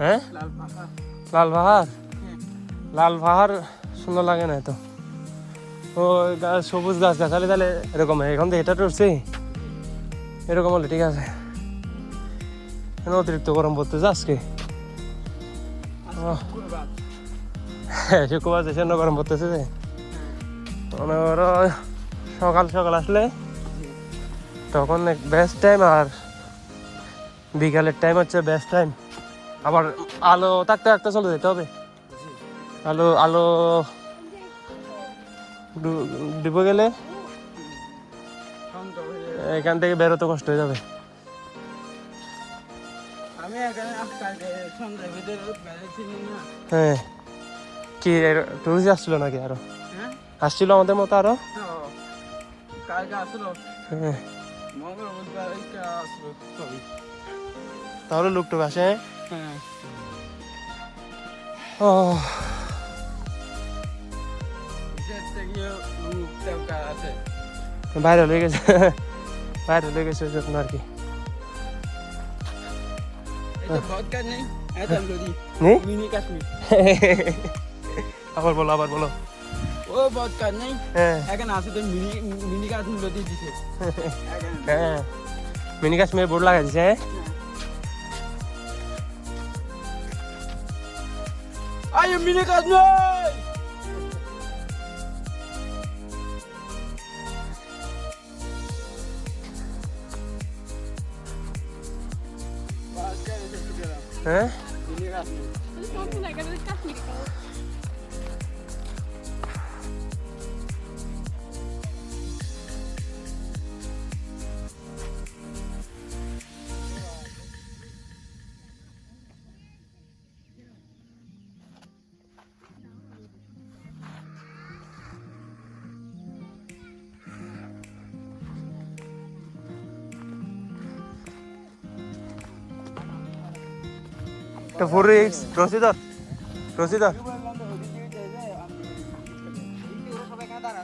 হ্যাঁ? লাল পাহাড় লাল পাহাড় সুন্দর লাগে না তো ও সবুজ গাছ গাছালি তাহলে এরকম এখন তো এটা টুটছি এরকম হলে ঠিক আছে। অতিরিক্ত গরম পড়তেছে আজকে। হ্যাঁ শুক্রবার দেশে গরম পড়তেছে যে। মনে করো সকাল সকাল আসলে তখন বেস্ট টাইম আর বিকালের টাইম হচ্ছে বেস্ট টাইম আবার আলো থাকতে থাকতে চলে যেতে হবে। আলো আলো ডুবে গেলে এখান থেকে বেরোতে কষ্ট হয়ে যাবে। হ্যাঁ। কি টুরিস্ট আসছিল নাকি আরও? হ্যাঁ? আসছিল আমাদের মতো আরও? হ্যাঁ। তাহলে লোক আসে হ্যাঁ ও। বাইরে হয়ে গেছে। বাইরে হয়ে গেছে ওই আর কি। কাশ্মীর। আবার বলো আবার বলো। ও ভদকা নেই হ্যাঁ। এখানে আছে তো মিনি মিনি কাশ্মীর দিছে। হ্যাঁ। মিনি কাশ্মীর বোর্ড লাগাই দিছে হ্যাঁ। মিনি ভদকা এসে গেলাম হ্যাঁ তো ফোর এক্স প্রসিদর প্রসিদর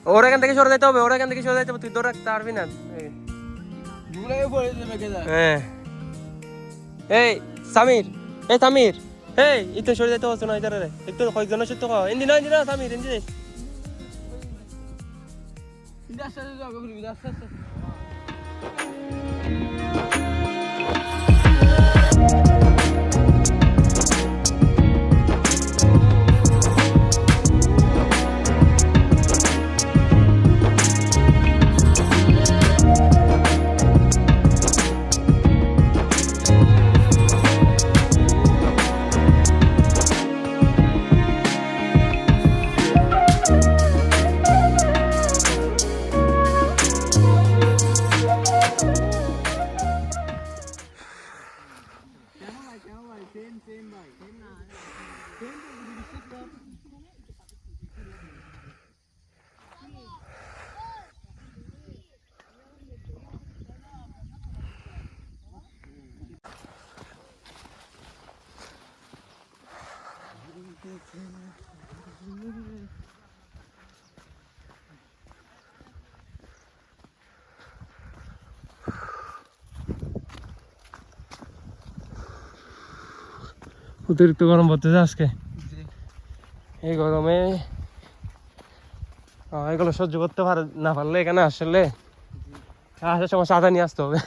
ওর এখান থেকে সরে যেতে হবে ওর এখান থেকে সরে যেতে হবে তুই ধরে পারবি না হ্যাঁ। এই সামির এই সামির এই ইতে সরে যেতে হচ্ছে না ইধারে রে। একটু কয়েকজনের সাথে কয় ইন্দি না ইন্দি না সামির ইন্দি আস্তে আস্তে যাবে ঘুরবি আস্তে আস্তে অতিরিক্ত গরম পড়তেছে আজকে। এই গরমে এগুলো সহ্য করতে পারে না পারলে এখানে আসলে আসার সময় সাদা নিয়ে আসতে হবে।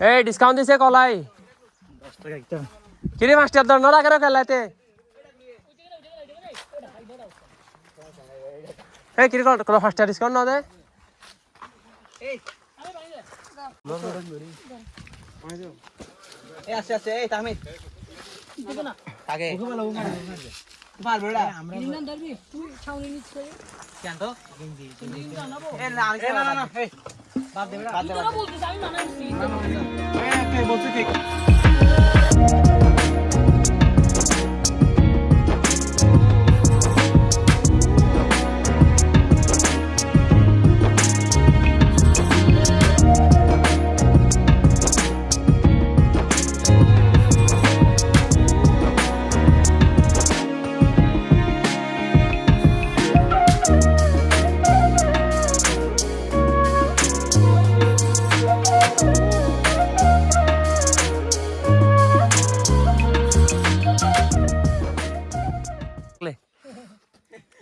এই ডিসকাউন্ট দিছে কলাই। কিরে মাস্টার দর নরা কেন খেলাইতে? এই কিরে কল কল ফার্স্ট ডিসকাউন্ট না দে। এই আস্তে আস্তে এই তাহমিদ আগে মার বেড়া Lindan darbi, tu ছাউনি নিচ্ছে। কেন? তো লিঙ্গা নাবো। এ না না না না এই বাদ দে বাদ দে তোরা বলছিস আমি এই কে বলছিস ঠিক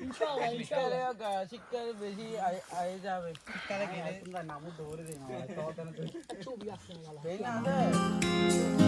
ইনশাআল্লাহ ইনশাআল্লাহ শিক্ষার বেশি আয়ে যাবে শিক্ষারে গেলে তোমরা নামও দৌড়ে দিই তো চুবি আসছে না